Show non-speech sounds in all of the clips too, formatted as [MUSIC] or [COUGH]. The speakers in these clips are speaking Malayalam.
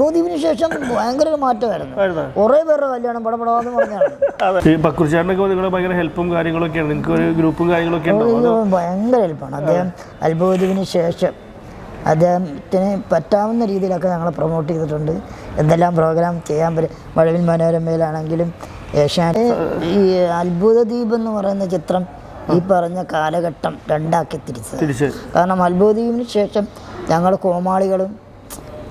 അത്ഭുതത്തിന് ശേഷം ഭയങ്കര ഒരു മാറ്റമായിരുന്നു? കുറേ പേരുടെ കല്യാണം പടപടാന്ന് പറഞ്ഞാണ്. ഈ ഭയങ്കര ഹെൽപ്പും കാര്യങ്ങളൊക്കെയാണ്. നിങ്ങൾക്ക് ഒരു ഗ്രൂപ്പും കാര്യങ്ങളൊക്കെ ഭയങ്കര ഹെൽപ്പാണ് അദ്ദേഹം അത്ഭുതത്തിന് ശേഷം അദ്ദേഹത്തിന് പറ്റാവുന്ന രീതിയിലൊക്കെ ഞങ്ങൾ പ്രൊമോട്ട് ചെയ്തിട്ടുണ്ട്. എന്തെല്ലാം പ്രോഗ്രാം ചെയ്യാൻ പറ്റും. മഴവിൽ മനോരമയിലാണെങ്കിലും ഏഷ്യാനെ ഈ അത്ഭുത ദ്വീപ് എന്ന് പറയുന്ന ചിത്രം ഈ പറഞ്ഞ കാലഘട്ടം രണ്ടാക്കി തിരിച്ചത്. തിരിച്ച് കാരണം അത്ഭുത ദ്വീപിന് ശേഷം ഞങ്ങൾ കോമാളികളും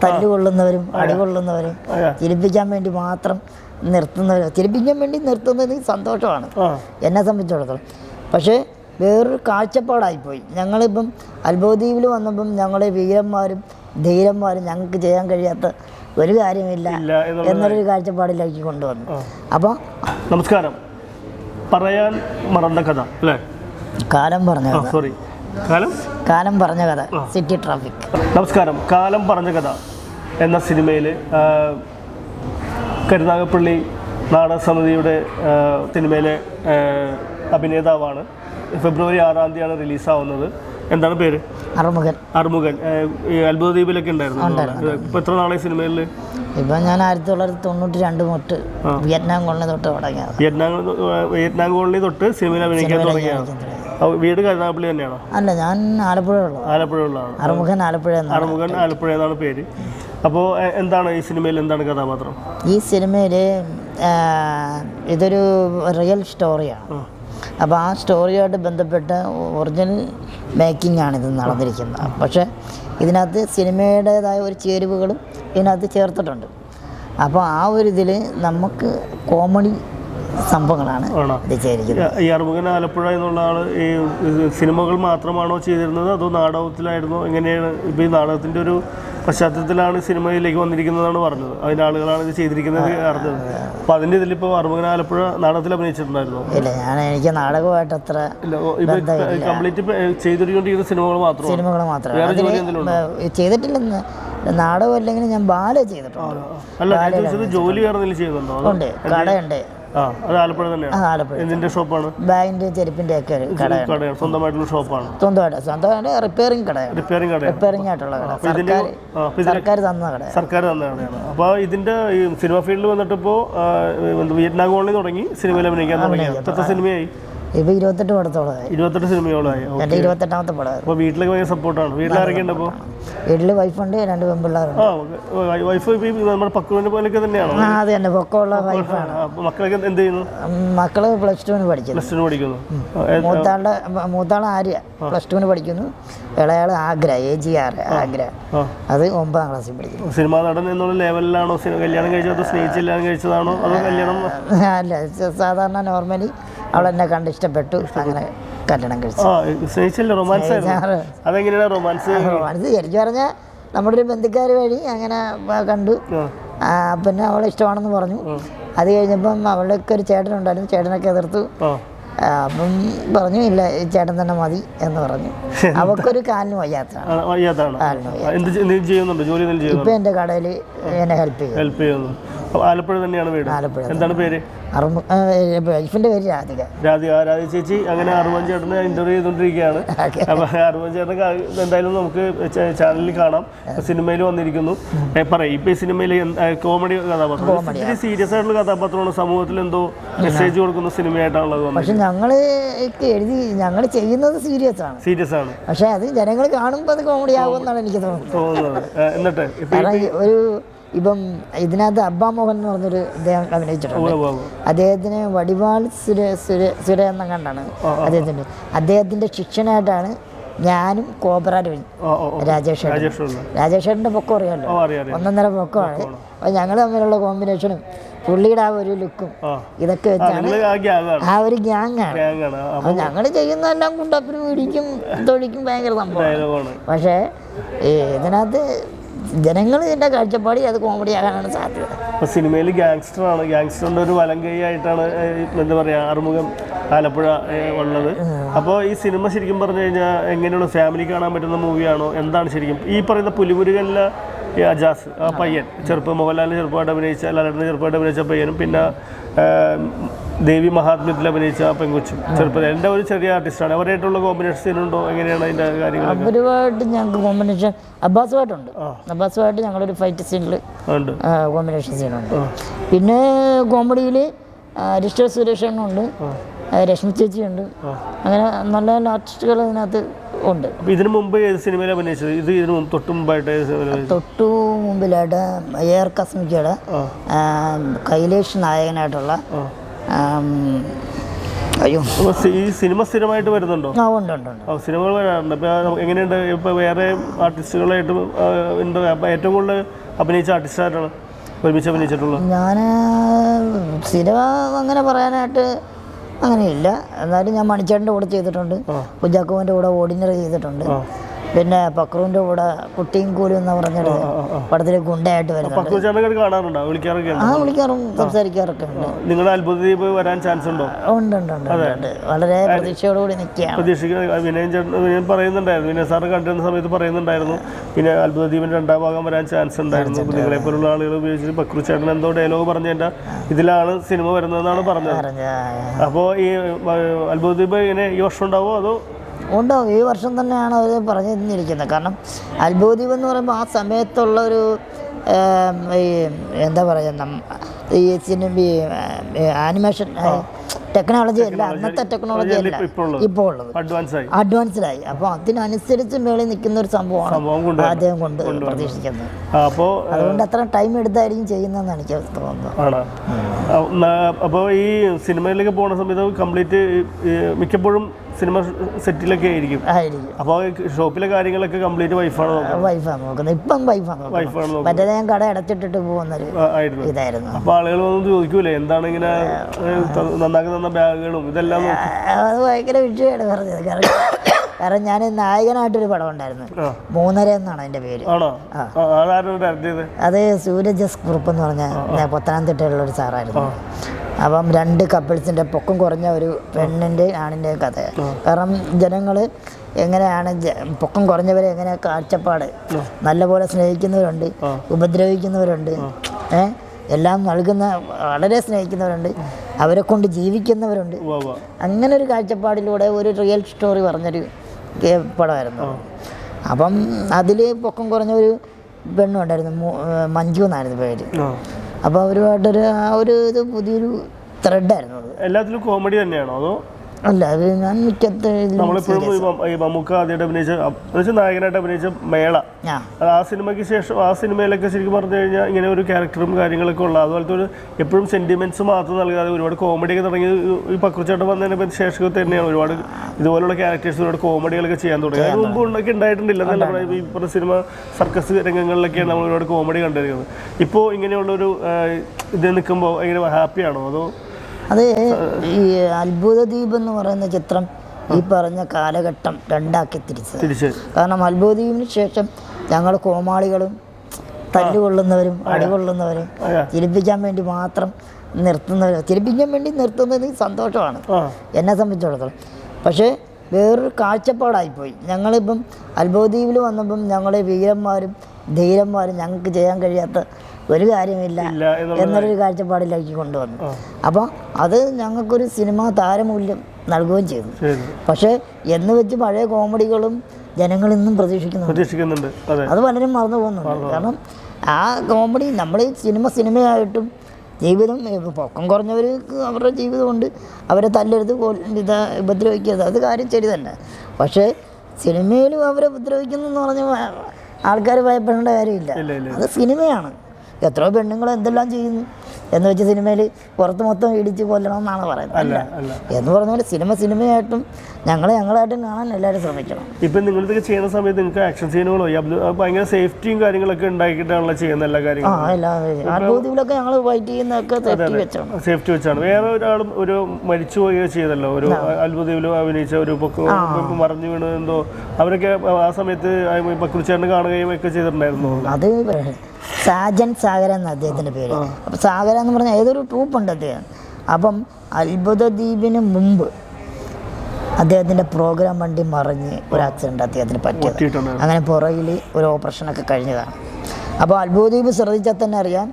തല്ലുകൊള്ളുന്നവരും അടികൊള്ളുന്നവരും കൊള്ളുന്നവരും ചിരിപ്പിക്കാൻ വേണ്ടി മാത്രം നിർത്തുന്നവരും ചിരിപ്പിക്കാൻ വേണ്ടി നിർത്തുന്നത് സന്തോഷമാണ്. എന്നെ സംബന്ധിച്ചിടത്തോളം. പക്ഷേ വേറൊരു കാഴ്ചപ്പാടായിപ്പോയി. ഞങ്ങളിപ്പം അത്ഭുതീവിൽ വന്നപ്പം ഞങ്ങളെ വീരന്മാരും ധീരന്മാരും ഞങ്ങൾക്ക് ചെയ്യാൻ കഴിയാത്ത ഒരു കാര്യമില്ല എന്നൊരു കാഴ്ചപ്പാടിലേക്ക് കൊണ്ടുവന്നു. അപ്പോൾ നമസ്കാരം. പറയാൻ മറന്ന കഥ അല്ലേ? കാലം പറഞ്ഞു സോറി കാലം? കാലം പറഞ്ഞ കഥ. സിറ്റി ട്രാഫിക് നമസ്കാരം. കാലം പറഞ്ഞ കഥ എന്ന സിനിമയിൽ കരുനാഗപ്പള്ളി നാടക സമിതിയുടെ സിനിമയിലെ അഭിനേതാവാണ്. ഫെബ്രുവരി ആറാം തീയതിയാണ് റിലീസാവുന്നത്. എന്താണ് പേര്? അറുമുഖൻ. അറുമുഖൻ. അത്ഭുതദ്വീപിലൊക്കെ ഉണ്ടായിരുന്നു. ഇപ്പൊ എത്ര നാളെ സിനിമയിൽ ഇപ്പം ഞാൻ ആയിരത്തി തൊള്ളായിരത്തി തൊണ്ണൂറ്റി രണ്ട് തൊട്ട് വിയറ്റ്നാം കോളനി തൊട്ട് തുടങ്ങിയത്. വിയറ്റ്നാം വിയറ്റ്നാം കോളനി തൊട്ട് സിനിമയിൽ അഭിനയിക്കാൻ തുടങ്ങിയാണ് വീട് കരുനാഗപ്പള്ളി തന്നെയാണോ? അല്ല ഞാൻ ആലപ്പുഴയുള്ള ആലപ്പുഴയുള്ളതാണ് അറുമുഖൻ ആലപ്പുഴ അറുമുഖൻ ആലപ്പുഴ എന്നാണ് പേര്. അപ്പോൾ എന്താണ് ഈ സിനിമയിൽ എന്താണ് കഥാപാത്രം? ഈ സിനിമയിൽ ഇതൊരു റിയൽ സ്റ്റോറിയാണ്. അപ്പോൾ ആ സ്റ്റോറിയായിട്ട് ബന്ധപ്പെട്ട ഒറിജിനൽ മേക്കിംഗ് ആണ് ഇത് നടന്നിരിക്കുന്നത്. പക്ഷേ ഇതിനകത്ത് സിനിമയുടേതായ ഒരു ചേരുവകളും ഇതിനകത്ത് ചേർത്തിട്ടുണ്ട്. അപ്പോൾ ആ ഒരു ഇതിൽ നമുക്ക് കോമഡി സംഭവങ്ങളാണ് ഈ അറുമുഖൻ ആലപ്പുഴ എന്നുള്ള ആൾ ഈ സിനിമകൾ മാത്രമാണോ ചെയ്തിരുന്നത്? അതോ നാടകത്തിലായിരുന്നോ? എങ്ങനെയാണ് ഇപ്പോൾ ഈ നാടകത്തിന്റെ ഒരു പശ്ചാത്തലത്തിലാണ് സിനിമയിലേക്ക് വന്നിരിക്കുന്നതാണ് പറഞ്ഞത്. അതിന്റെ ആളുകളാണ് ഇത് ചെയ്തിരിക്കുന്നത് അറിഞ്ഞത്. അപ്പോൾ അതിന്റെ ഇതിലിപ്പോൾ അറുമുഖൻ ആലപ്പുഴ നാടകത്തിൽ അഭിനയിച്ചിട്ടുണ്ടായിരുന്നു? ഇല്ല ഞാൻ എനിക്ക് നാടകമായിട്ട് അത്ര കംപ്ലീറ്റ് സിനിമകൾ മാത്രം. സിനിമകൾ മാത്രമേ ചെയ്തിട്ടില്ലെന്ന്. നാടകം അല്ലെങ്കിൽ ഞാൻ ബാല ചെയ്തിട്ടുണ്ട്. ജോലി ഉണ്ട് കടയുണ്ട്. ആലപ്പുഴ ഷോപ്പാണ്? ഒക്കെ കടയാണ്. സ്വന്തമായിട്ടുള്ള ഷോപ്പാണ്. സ്വന്തമായിട്ട് സ്വന്തമായിട്ട് റിപ്പയറിംഗ് കടയാണ്. റിപ്പയറിംഗ് കടയാണ്. റിപ്പയറിംഗ് ആയിട്ടുള്ള കട സർക്കാർ തന്ന സർക്കാർ തന്ന കടയാണ്. അപ്പോൾ ഇതിന്റെ ഈ സിനിമ ഫീൽഡിൽ വന്നിട്ട് ഇപ്പോൾ വിയറ്റ്നാം കോളനി തുടങ്ങി സിനിമയിൽ അഭിനയിക്കാൻ തുടങ്ങി. എത്ര സിനിമയായി. ഇപ്പോൾ ഇരുപത്തെട്ട് പടത്തോളമായി ഇരുപത്തെട്ട് ഇരുപത്തെട്ടാമത്തെ പടം. അപ്പോൾ വീട്ടിലേക്ക് ഭയങ്കര സപ്പോർട്ടാണ്. വീട്ടിലാരൊക്കെ ഉണ്ട് അപ്പോൾ വീട്ടിൽ വൈഫുണ്ട് രണ്ട് പെൺപിള്ളേരുണ്ട്. ആ വൈഫ് നമ്മുടെ പോലെയൊക്കെ തന്നെയാണ്? ആ അത് തന്നെ. പൊക്കമുള്ള വൈഫാണ് മക്കളൊക്കെ എന്ത് ചെയ്യുന്നു? മക്കൾ പ്ലസ് ടുവിന് പഠിക്കുന്നു. പ്ലസ് പഠിക്കുന്നു. മൂത്താളുടെ മൂത്താൾ ആര്യ പ്ലസ് ടുവിന് പഠിക്കുന്നു. ഇളയാൾ Agra A G R Agra. അത് ഒമ്പതാം ക്ലാസ്സിൽ പഠിക്കുന്നു. സിനിമാ നടൻ എന്നുള്ള ലെവലിലാണോ കല്യാണം കഴിച്ചത് സ്നേഹിച്ച് കല്യാണം കഴിച്ചതാണോ? അതോ കല്യാണം അല്ല സാധാരണ നോർമലി അവൾ എന്നെ കണ്ട് ഇഷ്ടപ്പെട്ടു. അങ്ങനെ കല്യാണം കഴിച്ചു. റൊമാൻസ് അതെങ്ങനെയാണ് റൊമാൻസ്? മനസ്സ് ശരിക്കും പറഞ്ഞാൽ നമ്മുടെ ഒരു ബന്ധുക്കാർ വഴി അങ്ങനെ കണ്ടു. പിന്നെ അവളെ ഇഷ്ടമാണെന്ന് പറഞ്ഞു. അത് കഴിഞ്ഞപ്പം അവളൊക്കെ ഒരു ചേട്ടനുണ്ടായിരുന്നു. ചേട്ടനൊക്കെ എതിർത്തു. അപ്പം പറഞ്ഞു ഇല്ല ചേട്ടൻ തന്നെ മതി എന്ന് പറഞ്ഞു. അവക്കൊരു കാലിന് വയ്യാത്തതാണ്. ഇപ്പൊ എന്റെ കാലിന് വയ്യ ആ, എന്ത് ചെ- എന്തെങ്കിലും ചെയ്യുന്നുണ്ടോ? ജോലി എന്തെങ്കിലും ചെയ്യുന്നുണ്ടോ? കടയിൽ എന്നെ ഹെൽപ്പ് ചെയ്യും ആലപ്പുഴ തന്നെയാണ് വീട്. ആലപ്പുഴ എന്താണ് പേര്? വൈഫിന്റെ പേര് രാധിക. രാധിക രാധിക ചേച്ചി അങ്ങനെ അറുപൻ ചേട്ടനെ ഇന്റർവ്യൂ ചെയ്തുകൊണ്ടിരിക്കുകയാണ് [LAUGHS] അപ്പോൾ അറുപൻ ചേട്ടനെ എന്തായാലും നമുക്ക് ചാനലിൽ കാണാം. സിനിമയിൽ വന്നിരിക്കുന്നു. പറയാം ഇപ്പൊ സിനിമയിൽ കോമഡി കഥാപാത്രം. സീരിയസ് ആയിട്ടുള്ള കഥാപാത്രമാണ്. സമൂഹത്തിൽ എന്തോ മെസ്സേജ് കൊടുക്കുന്ന സിനിമയായിട്ടാണുള്ളത് വന്നത്. പക്ഷെ ഞങ്ങൾ എഴുതി ഞങ്ങൾ ചെയ്യുന്നത് സീരിയസ് ആണ്. സീരിയസ് ആണ്. പക്ഷെ അത് ജനങ്ങൾ കാണുമ്പോൾ അത് കോമഡി ആകുമെന്നാണ് എനിക്ക് തോന്നുന്നത്. തോന്നുന്നത്. എന്നിട്ട് ഒരു ഇപ്പം ഇതിനകത്ത് അബ്ബാ മോഹൻ എന്ന് പറഞ്ഞൊരു അദ്ദേഹം അഭിനയിച്ചിട്ടുണ്ട്. അദ്ദേഹത്തിന് വടിവാൾ സുര സുര സുര എന്ന കണ്ടാണ് അദ്ദേഹത്തിന്റെ. അദ്ദേഹത്തിന്റെ ശിക്ഷനായിട്ടാണ് ഞാനും കോബ്ര രവി. രാജേഷ്. രാജേഷ്. ഏട്ടന്റെ പൊക്കം അറിയാമല്ലോ? ഒന്നൊന്നര പൊക്കമാണ്. അപ്പോൾ ഞങ്ങൾ തമ്മിലുള്ള കോമ്പിനേഷനും പുള്ളിയുടെ ആ ഒരു ലുക്കും ഇതൊക്കെ വെച്ചാണ് ആ ഒരു ഗ്യാങ്ങാണ്. അപ്പോൾ ഞങ്ങൾ ചെയ്യുന്നതെല്ലാം കുണ്ടപ്പിനും ഇടിക്കും തൊഴിക്കും ഭയങ്കര സംഭവമാണ്. പക്ഷേ ഇതിനകത്ത് ജനങ്ങൾ ഇതിന്റെ കാഴ്ചപ്പാടി അത് കോമഡി ആകാനാണ് സാധ്യത. അപ്പോൾ സിനിമയിൽ ഗ്യാങ്സ്റ്ററാണ് ആണ്. ഗാങ്സ്റ്ററിന്റെ ഒരു വലം കൈയായിട്ടാണ് എന്താ പറയുക ആറുമുഖം ആലപ്പുഴ ഉള്ളത്. അപ്പോൾ ഈ സിനിമ ശരിക്കും പറഞ്ഞു കഴിഞ്ഞാൽ എങ്ങനെയുള്ള ഫാമിലി കാണാൻ പറ്റുന്ന മൂവിയാണോ എന്താണ് ശരിക്കും? ഈ പറയുന്ന പുലിമുരുകനിലെ ഈ അജാസ് ആ പയ്യൻ. ചെറുപ്പം മോഹൻലാലിന് ചെറുപ്പമായിട്ട് അഭിനയിച്ച ലാലേട്ടന് ചെറുപ്പമായിട്ട് അഭിനയിച്ച പയ്യനും പിന്നെ ദേവി മഹാത്മ്യത്തിൽ അഭിനയിച്ച ആ പെങ്കുച്ചും ചെറുപ്പം എന്റെ ഒരു ചെറിയ ആർട്ടിസ്റ്റാണ്. അവരായിട്ടുള്ള കോമ്പിനേഷൻ ഉണ്ടോ? എങ്ങനെയാണ് അതിന്റെ കാര്യങ്ങൾ അവരുമായിട്ട് ഞങ്ങൾക്ക് കോമ്പിനേഷൻ അബ്ബാസുമായിട്ടുണ്ട്. അബ്ബാസുമായിട്ട് ഞങ്ങളൊരു ഫൈറ്റ് സീനിൽ ഉണ്ട്. കോമ്പിനേഷൻ സീനുണ്ട് പിന്നെ കോമഡിയിൽ അരിഷ്ട സുരേഷനുണ്ട് രശ്മി ചേച്ചിയുണ്ട്. അങ്ങനെ നല്ല നല്ല ആർട്ടിസ്റ്റുകൾ അതിനകത്ത് ഉണ്ട്. ഇതിനു മുമ്പ് ഏത് സിനിമയിൽ അഭിനയിച്ചത്? ഇത് ഇതിനു മുമ്പ് തൊട്ട് മുമ്പായിട്ട്? തൊട്ടു മുമ്പിലായിട്ട് എ ആർ കസ്മിക്കയുടെ കൈലേഷ് നായകനായിട്ടുള്ള അയ്യോ. ഈ സിനിമ സ്ഥിരമായിട്ട് വരുന്നുണ്ടോ? ആ ഉണ്ട് ഉണ്ട് സിനിമകൾ വരാറുണ്ട്. അപ്പോൾ എങ്ങനെയുണ്ട്? ഇപ്പോൾ വേറെ ആർട്ടിസ്റ്റുകളായിട്ട് ഉണ്ട്. അപ്പോൾ ഏറ്റവും കൂടുതൽ അഭിനയിച്ച ആർട്ടിസ്റ്റായിട്ടാണ് ഒരുമിച്ച് അഭിനയിച്ചിട്ടുള്ളത്? ഞാൻ സിനിമ അങ്ങനെ പറയാനായിട്ട് അങ്ങനെയില്ല. എന്നാലും ഞാൻ മണിച്ചേട്ടന്റെ കൂടെ ചെയ്തിട്ടുണ്ട്. കുഞ്ചാക്കോവിന്റെ കൂടെ ഓർഡിനറി ചെയ്തിട്ടുണ്ട്. പിന്നെ പക്രുവിന്റെ കൂടെ കുട്ടിയും കൂലും എന്ന് പറഞ്ഞത്. പടത്തിൽ ഗുണ്ടയായിട്ട് വരുന്നുണ്ട്. ആ വിളിക്കാറും സംസാരിക്കാറൊക്കെ ഉണ്ട്. നിങ്ങളുടെ വരാൻ ചാൻസ് ഉണ്ടോ ഉണ്ട് ഉണ്ട് ഉണ്ട് ഉണ്ട്, ഉണ്ട് വളരെ പ്രതീക്ഷയോടുകൂടി നിൽക്കുകയാണ്. വിനയൻ ചേട്ടൻ വിനയൻ പറയുന്നുണ്ടായിരുന്നു. വിനയ സാറ് കണ്ടിരുന്ന സമയത്ത് പറയുന്നുണ്ടായിരുന്നു. പിന്നെ അത്ഭുതദ്വീപിന്റെ രണ്ടാം ഭാഗം വരാൻ ചാൻസ് ഉണ്ടായിരുന്നു നിങ്ങളെ പോലുള്ള ആളുകൾ ഉപയോഗിച്ചിട്ട് പക്രു ചേട്ടൻ എന്തോ ഡയലോഗ് പറഞ്ഞതിന്റെ ഇതിലാണ് സിനിമ വരുന്നതെന്നാണ് പറഞ്ഞത്. അപ്പോ അപ്പോൾ ഈ അത്ഭുതദ്വീപ് അത്ഭുത ഇങ്ങനെ ഈ വർഷം ഉണ്ടാവോ അതോ ഉണ്ടാവും ഈ വർഷം തന്നെയാണ് അവർ പറഞ്ഞു തന്നിരിക്കുന്നത് കാരണം അത്ഭുതീപം എന്ന് പറയുമ്പോൾ ആ സമയത്തുള്ള ഒരു ഈ എന്താ പറയുക ഈ സിനിമ ആനിമേഷൻ ടെക്നോളജി അല്ല. അന്നത്തെ ടെക്നോളജി അല്ല ഇപ്പോൾ ഉള്ളത്. അഡ്വാൻസ്ഡായി അപ്പോൾ അതിനനുസരിച്ച് മേളിൽ നിൽക്കുന്ന ഒരു സംഭവമാണ് അദ്ദേഹം കൊണ്ട് പ്രതീക്ഷിക്കുന്നത്. അപ്പോൾ അതുകൊണ്ട് അത്ര ടൈം എടുത്തായിരിക്കും ചെയ്യുന്നതെന്ന് എനിക്ക് തോന്നുന്നത്. അപ്പോൾ ഈ സിനിമയിലേക്ക് പോകുന്ന സമയത്ത് കംപ്ലീറ്റ് മിക്കപ്പോഴും സിനിമ സെറ്റിലൊക്കെ ആയിരിക്കും. ആയിരിക്കും. അപ്പോൾ ഷോപ്പിലെ കാര്യങ്ങളൊക്കെ കംപ്ലീറ്റ് വൈഫാണ് വൈഫാണ് നോക്കുന്നത് ഇപ്പം വൈഫാണ് വൈഫാണ് മറ്റേത് ഞാൻ കട അടച്ചിട്ടിട്ട് പോകുന്നൊരു ഇതായിരുന്നു. അപ്പോൾ ആളുകൾ വന്ന് ചോദിക്കൂലേ എന്താണ് ഇങ്ങനെ നന്നാക്കി തന്ന ബാഗുകളും ഇതെല്ലാം അത് ഭയങ്കര വിഷയമാണ് പറഞ്ഞത്. കാരണം കാരണം ഞാൻ നായകനായിട്ടൊരു പടം ഉണ്ടായിരുന്നു മൂന്നര എന്നാണ് അതിന്റെ പേര്. അത് സൂരജ് എസ് കുറുപ്പ് എന്ന് പറഞ്ഞ പത്തനംതിട്ടയിലുള്ള ഒരു സാറായിരുന്നു. അപ്പം രണ്ട് കപ്പിൾസിന്റെ പൊക്കം കുറഞ്ഞ ഒരു പെണ്ണിന്റെ ആണിന്റെ കഥ. കാരണം ജനങ്ങൾ എങ്ങനെയാണ് പൊക്കം കുറഞ്ഞവരെ എങ്ങനെ കാഴ്ചപ്പാട് നല്ലപോലെ സ്നേഹിക്കുന്നവരുണ്ട് ഉപദ്രവിക്കുന്നവരുണ്ട് ഏ? എല്ലാം നൽകുന്ന വളരെ സ്നേഹിക്കുന്നവരുണ്ട് അവരെ കൊണ്ട് ജീവിക്കുന്നവരുണ്ട്. അങ്ങനെ ഒരു കാഴ്ചപ്പാടിലൂടെ ഒരു റിയൽ സ്റ്റോറി പറഞ്ഞൊരു പടമായിരുന്നു. അപ്പം അതിൽ പൊക്കം കുറഞ്ഞ ഒരു പെണ്ണുണ്ടായിരുന്നു. മഞ്ജു എന്നായിരുന്നു പേര്. അപ്പോൾ അവരുമായിട്ടൊരു ആ ഒരു ഇത് പുതിയൊരു ത്രെഡായിരുന്നു അത്. എല്ലാത്തിലും കോമഡി തന്നെയാണോ അതോ അല്ല അത് ഞാൻ മിക്കത്ത് ഇതിലും നമ്മളിപ്പോഴും ഈ മ- മമ്മൂക്ക ആദ്യമായിട്ട് അഭിനയിച്ച എന്നുവെച്ചാൽ നായകനായിട്ട് അഭിനയിച്ച മേള. ആ. അത് ആ സിനിമയ്ക്ക് ശേഷം ആ സിനിമയിലൊക്കെ ശരിക്കും പറഞ്ഞു കഴിഞ്ഞാൽ ഇങ്ങനെ ഒരു ക്യാരക്ടറും കാര്യങ്ങളൊക്കെ ഉള്ള അതുപോലത്തെ ഒരു എപ്പോഴും സെന്റിമെന്റ്സ് മാത്രം നൽകാതെ ഒരുപാട് കോമഡിയൊക്കെ തുടങ്ങി ഈ പക്രുച്ചേട്ടൻ വന്നതിനെ പറ്റി ശേഷം തന്നെയാണ് ഒരുപാട് ഇതുപോലുള്ള ക്യാരക്ടേഴ്സ് ഒരുപാട് കോമഡികളൊക്കെ ചെയ്യാൻ തുടങ്ങി. അതിന് മുമ്പ് ഉണ്ടൊക്കെ ഉണ്ടായിട്ടില്ല എന്നല്ല ഈ പറഞ്ഞ സിനിമ സർക്കസ് രംഗങ്ങളിലൊക്കെയാണ് നമ്മൾ ഒരുപാട് കോമഡി കണ്ടിരിക്കുന്നത് ഇപ്പോൾ ഇങ്ങനെയുള്ളൊരു ഇത് നിൽക്കുമ്പോൾ എങ്ങനെ ഹാപ്പിയാണോ അതോ അത് ഈ അത്ഭുത ദ്വീപ് എന്ന് പറയുന്ന ചിത്രം ഈ പറഞ്ഞ കാലഘട്ടം രണ്ടാക്കി തിരിച്ചത്. തിരിച്ച്. കാരണം അത്ഭുത ദ്വീപിന് ശേഷം ഞങ്ങൾ കോമാളികളും തല്ലുകൊള്ളുന്നവരും അടികൊള്ളുന്നവരും. ചിരിപ്പിക്കാൻ വേണ്ടി മാത്രം നിർത്തുന്നവരും. ചിരിപ്പിക്കാൻ വേണ്ടി നിർത്തുന്നത് സന്തോഷമാണ്. എന്നെ സംബന്ധിച്ചിടത്തോളം. പക്ഷേ വേറൊരു കാഴ്ചപ്പാടായിപ്പോയി. ഞങ്ങളിപ്പം അത്ഭുതീവിൽ വന്നപ്പം ഞങ്ങൾ വീരന്മാരും ധീരന്മാരും ഞങ്ങൾക്ക് ചെയ്യാൻ കഴിയാത്ത ഒരു കാര്യമില്ല എന്നൊരു കാഴ്ചപ്പാടിലേക്ക് കൊണ്ടുവന്നു. അപ്പോൾ അത് ഞങ്ങൾക്കൊരു സിനിമാ താരമൂല്യം നൽകുകയും ചെയ്തു. പക്ഷേ എന്ന് വെച്ച് പഴയ കോമഡികളും ജനങ്ങൾ ഇന്നും പ്രതീക്ഷിക്കുന്നുണ്ട്. അത്. പലരും മറന്നു പോകുന്നുണ്ട്. കാരണം ആ കോമഡി നമ്മൾ സിനിമ സിനിമയായിട്ടും ജീവിതം പൊക്കം കുറഞ്ഞവർക്ക് അവരുടെ ജീവിതമുണ്ട്. അവരെ തല്ലരുത് കൊൽ- ഇത് ഉപദ്രവിക്കരുത്. അത് കാര്യം ശരി തന്നെ. പക്ഷേ സിനിമയിലും അവരെ ഉപദ്രവിക്കുന്നു എന്ന് പറഞ്ഞ ആൾക്കാർ ഭയപ്പെടേണ്ട കാര്യമില്ല. അത് സിനിമയാണ്. എത്രയോ പെണ്ണുങ്ങൾ എന്തെല്ലാം ചെയ്യുന്നു. എന്ന് വെച്ച് സിനിമയിൽ പുറത്ത് മൊത്തം ഇടിച്ച് കൊല്ലണം എന്നാണ് പറയുന്നത് എന്ന് പറഞ്ഞ പോലെ സിനിമ സിനിമയായിട്ടും ഞങ്ങൾ ഞങ്ങളായിട്ടും കാണാൻ എല്ലാവരും ശ്രമിക്കണം. ഇപ്പം നിങ്ങളിതൊക്കെ ചെയ്യുന്ന സമയത്ത് നിങ്ങൾക്ക് ആക്ഷൻ സീനുകളോ ഭയങ്കര സേഫ്റ്റിയും കാര്യങ്ങളൊക്കെ ഉണ്ടാക്കിയിട്ടാണല്ലോ ചെയ്യുന്ന എല്ലാ ആ കാര്യങ്ങളും. എല്ലാ അത്ഭുതത്തിലൊക്കെ ഞങ്ങൾ ഫൈറ്റ് ചെയ്യുന്നതൊക്കെ തെറ്റി വെച്ചാണ്. സേഫ്റ്റി വെച്ചാണ്. വേറെ ഒരാളും ഒരു മരിച്ചു പോയോ ചെയ്തല്ലോ. ഒരു അത്ഭുതയിലും അഭിനയിച്ച ഒരു പൊക്ക മറിഞ്ഞു വീണ് എന്തോ. അവരൊക്കെ ആ സമയത്ത് പക്കുറിച്ചേട്ടൻ കാണുകയും ഒക്കെ ചെയ്തിട്ടുണ്ടായിരുന്നു? അത് സാജൻ സാഗരൻ എന്ന അദ്ദേഹത്തിന്റെ പേര്. അപ്പം സാഗരൻ എന്ന് പറഞ്ഞാൽ ഏതൊരു ട്രൂപ്പുണ്ട് അദ്ദേഹം. അപ്പം അത്ഭുത ദ്വീപിന് മുമ്പ് അദ്ദേഹത്തിന്റെ പ്രോഗ്രാം വണ്ടി മറിഞ്ഞ് ഒരു ആക്സിഡന്റ് അദ്ദേഹത്തിന് പറ്റിയത്. അങ്ങനെ പുറകിൽ ഒരു ഓപ്പറേഷനൊക്കെ കഴിഞ്ഞതാണ്. അപ്പോൾ അത്ഭുതദ്വീപ് ശ്രദ്ധിച്ചാൽ തന്നെ അറിയാം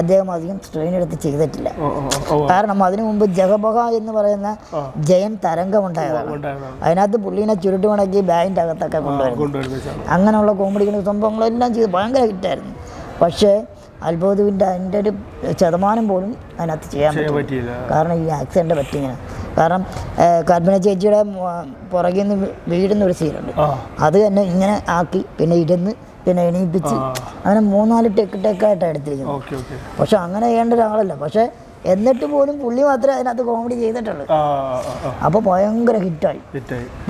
അദ്ദേഹം അധികം ട്രെയിൻ എടുത്ത് ചെയ്തിട്ടില്ല. കാരണം അതിനു മുമ്പ് ജഗബഹ എന്ന് പറയുന്ന ജയൻ തരംഗം ഉണ്ടായതാണ്. അതിനകത്ത് പുള്ളീനെ ചുരുട്ടി മടക്കി ബാഗിന്റെ അകത്തൊക്കെ കൊണ്ടുവരുന്നു അങ്ങനെയുള്ള കോമഡികളും സംഭവങ്ങളെല്ലാം ചെയ്ത് ഭയങ്കര ഹിറ്റായിരുന്നു പക്ഷേ അത്ഭുതവിന്റെ അതിന്റെ ഒരു ശതമാനം പോലും അതിനകത്ത് ചെയ്യാൻ പറ്റില്ല. കാരണം ഈ ആക്സിഡന്റ് പറ്റിങ്ങനെ കാരണം കൽപ്പന ചേച്ചിയുടെ പുറകിൽ നിന്ന് വീഴുന്ന ഒരു സീനുണ്ട് അത് തന്നെ ഇങ്ങനെ ആക്കി പിന്നെ ഇരുന്ന് പിന്നെ എണീപ്പിച്ച് അങ്ങനെ മൂന്നാൽ ടെക്ക് ടെക്കായിട്ടാണ് എടുത്തിരിക്കുന്നത്. പക്ഷെ അങ്ങനെ ചെയ്യേണ്ട ഒരാളല്ല. പക്ഷേ എന്നിട്ട് പോലും പുള്ളി മാത്രമേ അതിനകത്ത് കോമഡി ചെയ്തിട്ടുള്ളൂ. അപ്പോൾ ഭയങ്കര ഹിറ്റായി.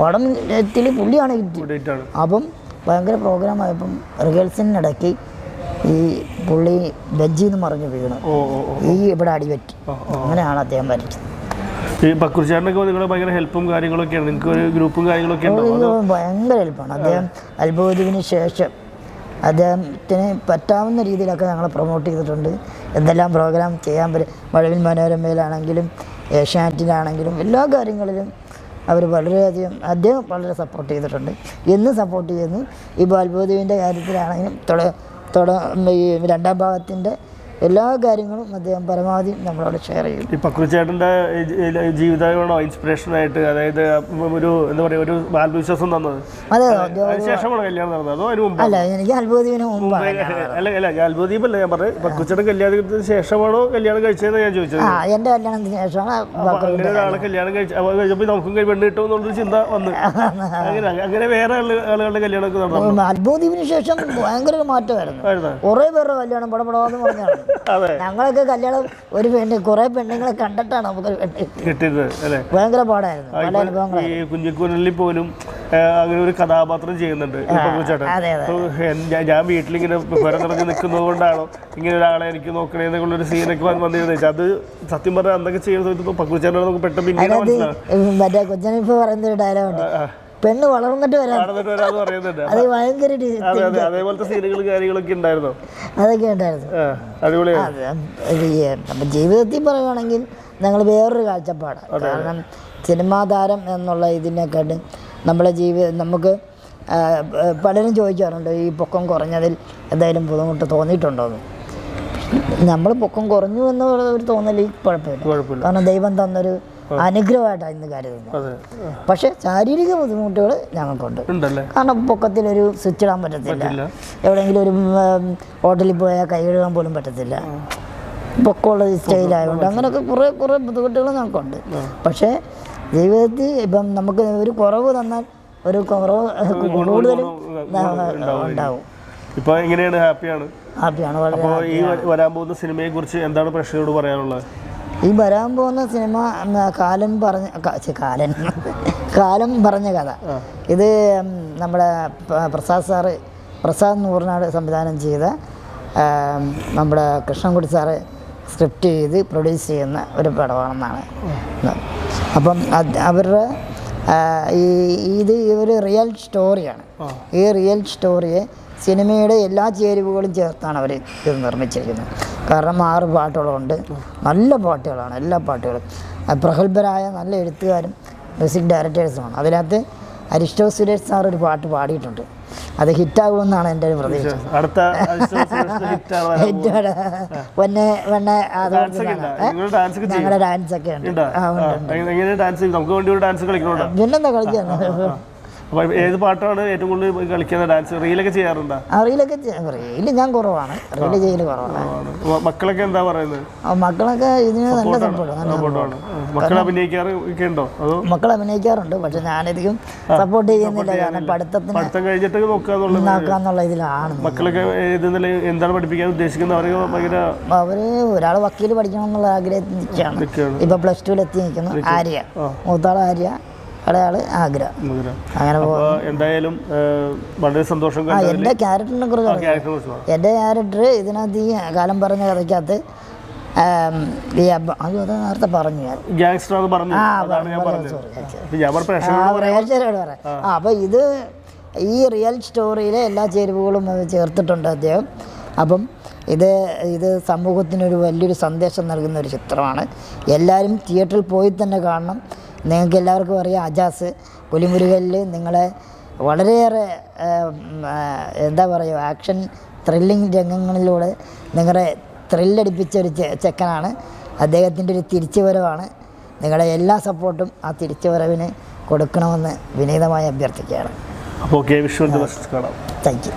പടം പടത്തിൽ പുള്ളിയാണ് ഹിറ്റ്. അപ്പം ഭയങ്കര പ്രോഗ്രാം ആയപ്പം റിഹേഴ്സലിനിടയ്ക്ക് ഈ പുള്ളി ബെഞ്ചിൽ നിന്ന് മറിഞ്ഞ് വീണു. ഈ ഇവിടെ അടിപറ്റി. അങ്ങനെയാണ് അദ്ദേഹം വരച്ചത് ഈ പക്കുറിച്ചാറിനൊക്കെ ഭയങ്കര ഹെൽപ്പും കാര്യങ്ങളൊക്കെയാണ്. നിങ്ങൾക്ക് ഒരു ഗ്രൂപ്പും കാര്യങ്ങളൊക്കെ ഭയങ്കര ഹെൽപ്പാണ്. അദ്ദേഹം അത്ഭുതത്തിന് ശേഷം അദ്ദേഹത്തിന് പറ്റാവുന്ന രീതിയിലൊക്കെ ഞങ്ങൾ പ്രൊമോട്ട് ചെയ്തിട്ടുണ്ട്. എന്തെല്ലാം പ്രോഗ്രാം ചെയ്യാൻ പറ്റും. മഴവിൽ മനോരമയിലാണെങ്കിലും ഏഷ്യാനെറ്റിലാണെങ്കിലും എല്ലാ കാര്യങ്ങളിലും അവർ വളരെയധികം അദ്ദേഹം വളരെ സപ്പോർട്ട് ചെയ്തിട്ടുണ്ട്. എന്നും സപ്പോർട്ട് ചെയ്യുന്നു. ഇപ്പോൾ അത്ഭുതവിന്റെ കാര്യത്തിലാണെങ്കിലും തുട തുട ഈ രണ്ടാം ഭാഗത്തിന്റെ എല്ലാ കാര്യങ്ങളും അദ്ദേഹം പരമാവധി നമ്മളോട് ഷെയർ ചെയ്യും ഈ പക്രുചേട്ടന്റെ ജീവിതമാണോ ഇൻസ്പിറേഷൻ ആയിട്ട് അതായത് ഒരു എന്താ പറയുക ഒരു ആത്മവിശ്വാസം തന്നത്? അതെ ശേഷമാണ് കല്യാണം നടന്നത്? അതോ അതിന് മുമ്പ് അല്ല എനിക്ക് അത്ഭുതീപിന് മുമ്പ് അല്ല അല്ല അത്ഭുതീപ് അല്ല ഞാൻ പറഞ്ഞത് പക്രുച്ചേട്ടൻ കല്യാണത്തിന് ശേഷമാണോ കല്യാണം കഴിച്ചത് ഞാൻ ചോദിച്ചത്? ആ എന്റെ കല്യാണത്തിന് ശേഷമാണ് ഒരാളെ കല്യാണം. കഴിച്ച കഴിച്ചപ്പോൾ നമുക്കും പെണ്ണ് കിട്ടും എന്നുള്ളൊരു ചിന്ത വന്ന്. അങ്ങനെ അങ്ങനെ വേറെ ആളുകളുടെ കല്യാണമൊക്കെ നടന്നു. അത്ഭുതീപിന് ശേഷം ഭയങ്കര മാറ്റമായിരുന്നു? കുറേ പേരുടെ കല്യാണം പടപടാന്ന് പറഞ്ഞാണ്. ഞങ്ങളൊക്കെ കല്യാണം ഒരു പെണ്ണ് കുറെ പെണ്ണുങ്ങളെ കണ്ടിട്ടാണ് നമുക്ക് കിട്ടിയത്. ഭയങ്കര പാടായിരുന്നു. പല ഇപ്പൊ അനുഭവങ്ങൾ ഈ കുഞ്ഞിക്കുരലിൽ പോലും അങ്ങനെ ഒരു കഥാപാത്രം ചെയ്യുന്നുണ്ട്. അപ്പൊ ഞാൻ- വീട്ടിലിങ്ങനെ പുര നിറഞ്ഞ് നിൽക്കുന്നത് കൊണ്ടാണോ ഇങ്ങനെ ഒരാളെ എനിക്ക് നോക്കണേ എന്നുള്ളൊരു സീനൊക്കെ വന്ന് വന്നിരുന്നു അത് സത്യം പറഞ്ഞാൽ അന്നൊക്കെ ചെയ്യുന്ന സമയത്ത് പക്രുച്ചേട്ടനെ നമുക്ക് പെട്ടെന്ന് പിന്നീട് മനസ്സിലാവും. മറ്റേ കൊച്ചനിപ്പ് പറയുന്ന ഒരു ഡയലോഗുണ്ട് പെണ്ണ് വളർന്നിട്ട് വരാം. അത് ഭയങ്കര അതേപോലത്തെ കാര്യങ്ങളൊക്കെ ഉണ്ടായിരുന്നു? അതൊക്കെ ഉണ്ടായിരുന്നു. അപ്പം ജീവിതത്തിൽ പറയുകയാണെങ്കിൽ ഞങ്ങൾ വേറൊരു കാഴ്ചപ്പാടാണ് കാരണം സിനിമാ താരം എന്നുള്ള ഇതിനെക്കാട്ടും നമ്മളെ ജീവിതം നമുക്ക് പലരും ചോദിക്കാറുണ്ട് ഈ പൊക്കം കുറഞ്ഞതിൽ എന്തായാലും ബുദ്ധിമുട്ട് തോന്നിയിട്ടുണ്ടോയെന്ന് നമ്മൾ പൊക്കം കുറഞ്ഞു എന്ന് ഒരു തോന്നൽ കുഴപ്പമില്ല. കാരണം ദൈവം തന്നൊരു അനുഗ്രഹമായിട്ടാണ് ഇന്ന് കരുതുന്നത് പക്ഷെ ശാരീരിക ബുദ്ധിമുട്ടുകൾ ഞങ്ങൾക്കുണ്ട്. കാരണം പൊക്കത്തിലൊരു സ്വിച്ച് ഇടാൻ പറ്റത്തില്ല എവിടെയെങ്കിലും ഒരു ഹോട്ടലിൽ പോയാൽ കൈ കഴുകാൻ പോലും പറ്റത്തില്ല. പൊക്കമുള്ള സ്റ്റൈലായതുകൊണ്ട് അങ്ങനെയൊക്കെ കുറേ കുറേ ബുദ്ധിമുട്ടുകൾ ഞങ്ങൾക്കുണ്ട്. പക്ഷേ ജീവിതത്തിൽ ഇപ്പം നമുക്ക് ഒരു കുറവ് തന്നാൽ ഒരു കുറവ് കൂടുതലും ഉണ്ടാവും. ഇപ്പൊ എങ്ങനെയാണ്? ഹാപ്പിയാണ്? ഹാപ്പിയാണ്. വളരെ അപ്പോൾ ഈ വ- വരാൻ പോകുന്ന സിനിമയെ കുറിച്ച് എന്താണ് പ്രേക്ഷകരോട് പറയാനുള്ളത്? ഈ വരാൻ പോകുന്ന സിനിമ ഉം, കാലൻ പറഞ്ഞ ക- ഛെ, കാലൻ [LAUGHS] കാലം പറഞ്ഞ കഥ. ഇത് ഉം, നമ്മുടെ പ- പ്രസാദ് സാറ് പ്രസാദ് നൂറിനാട് സംവിധാനം ചെയ്ത ഉം, നമ്മുടെ കൃഷ്ണൻകുടി സാറ് സ്ക്രിപ്റ്റ് ചെയ്ത് പ്രൊഡ്യൂസ് ചെയ്യുന്ന ഒരു പടമാണെന്നാണ്. അപ്പം അത് അവരുടെ ആ, ഈ ഇത് ഒരു റിയൽ സ്റ്റോറിയാണ്. ഈ റിയൽ സ്റ്റോറിയെ സിനിമയുടെ എല്ലാ ചേരുവകളും ചേർത്താണ് അവർ ഇത് നിർമ്മിച്ചിരിക്കുന്നത്. കാരണം ആറ് പാട്ടുകളുണ്ട്. നല്ല പാട്ടുകളാണ് എല്ലാ പാട്ടുകളും. പ്രഗത്ഭരായ നല്ല എഴുത്തുകാരും മ്യൂസിക് ഡയറക്ടേഴ്സുമാണ്. അതിനകത്ത് അരിഷ്ടോ സുരേഷ് സാർ ഒരു പാട്ട് പാടിയിട്ടുണ്ട്. അത് ഹിറ്റാകുമെന്നാണ് എന്റെ ഒരു പ്രതീക്ഷ. അടുത്ത [LAUGHS] പൊന്നെ ചെയ്യും? ഞങ്ങളുടെ ഡാൻസ് ഒക്കെ ഉണ്ട്. പിന്നെന്താ കളിക്കാൻ അപ്പൊ ഏത് പാട്ടാണ് ഏറ്റവും കൂടുതൽ കളിക്കുന്ന ഡാൻസ് റീലൊക്കെ ചെയ്യാറുണ്ടോ? ആ റീലൊക്കെ റീൽ ഞാൻ കുറവാണ്. റീൽ ചെയ്യൽ കുറവാണ്. മ- മക്കളൊക്കെ എന്താ പറയുന്നത് ആ മക്കളൊക്കെ ഇതിന് നല്ല സപ്പോർട്ട് നല്ല സപ്പോർട്ടാണ് മക്കൾ അഭിനയിക്കാറ് ഒക്കെ ഉണ്ടോ? അതോ? മക്കൾ അഭിനയിക്കാറുണ്ട്. പക്ഷെ ഞാനധികം സപ്പോർട്ട് ചെയ്യുന്നില്ല. കാരണം പഠിത്തത്തിന് പഠിത്തം കഴിഞ്ഞിട്ട് നോക്കാന്നുള്ളത് നോക്കാന്നുള്ള ഇതിലാണ്. മക്കളൊക്കെ ഏത് എന്താണ് പഠിപ്പിക്കാൻ ഉദ്ദേശിക്കുന്നത്? അവരൊക്കെ ഭയങ്കര അവർ ഒരാൾ വക്കീൽ പഠിക്കണം എന്നുള്ള ആഗ്രഹത്തിൽ നിൽക്കുകയാണ്. നിൽക്കുകയാണ്. ഇപ്പൊ പ്ലസ് ടുവിൽ എത്തി നിൽക്കുന്നു. ആര്യ. മൂത്താൾ ആര്യ. ഇളയാൾ ആഗ്ര. അങ്ങനെ എന്തായാലും വളരെ സന്തോഷം ആ എന്റെ ക്യാരക്ടറിനെ കുറിച്ച്. എന്റെ ക്യാരക്ടർ ഇതിനകത്ത് ഈ കാലം പറഞ്ഞ കഥയ്ക്കകത്ത് ഈ അബ്ബ- അത് നേരത്തെ പറഞ്ഞു ഞാൻ. ഗ്യാങ്സ്റ്റർ എന്ന് പറഞ്ഞു. ആ പ്രേക്ഷകരോട് പറയാം. ആ. അപ്പോൾ ഇത് ഈ റിയൽ സ്റ്റോറിയിലെ എല്ലാ ചേരുവകളും അത് ചേർത്തിട്ടുണ്ട് അദ്ദേഹം. അപ്പം ഇത് ഇത് സമൂഹത്തിനൊരു വലിയൊരു സന്ദേശം നൽകുന്ന ഒരു ചിത്രമാണ്. എല്ലാവരും തിയേറ്ററിൽ പോയി തന്നെ കാണണം. നിങ്ങൾക്ക് എല്ലാവർക്കും അറിയാം അജാസ് പുലിമുരുകലിൽ നിങ്ങളെ വളരെയേറെ എന്താ പറയുക ആക്ഷൻ ത്രില്ലിംഗ് രംഗങ്ങളിലൂടെ നിങ്ങളെ ത്രില്ലടിപ്പിച്ച ഒരു ചെക്കനാണ്. അദ്ദേഹത്തിന്റെ ഒരു തിരിച്ചുവരവാണ്. നിങ്ങളുടെ എല്ലാ സപ്പോർട്ടും ആ തിരിച്ചുവരവിന് കൊടുക്കണമെന്ന് വിനീതമായി അഭ്യർത്ഥിക്കുകയാണ്. അപ്പോൾ ഓക്കെ കാണാം. Thank you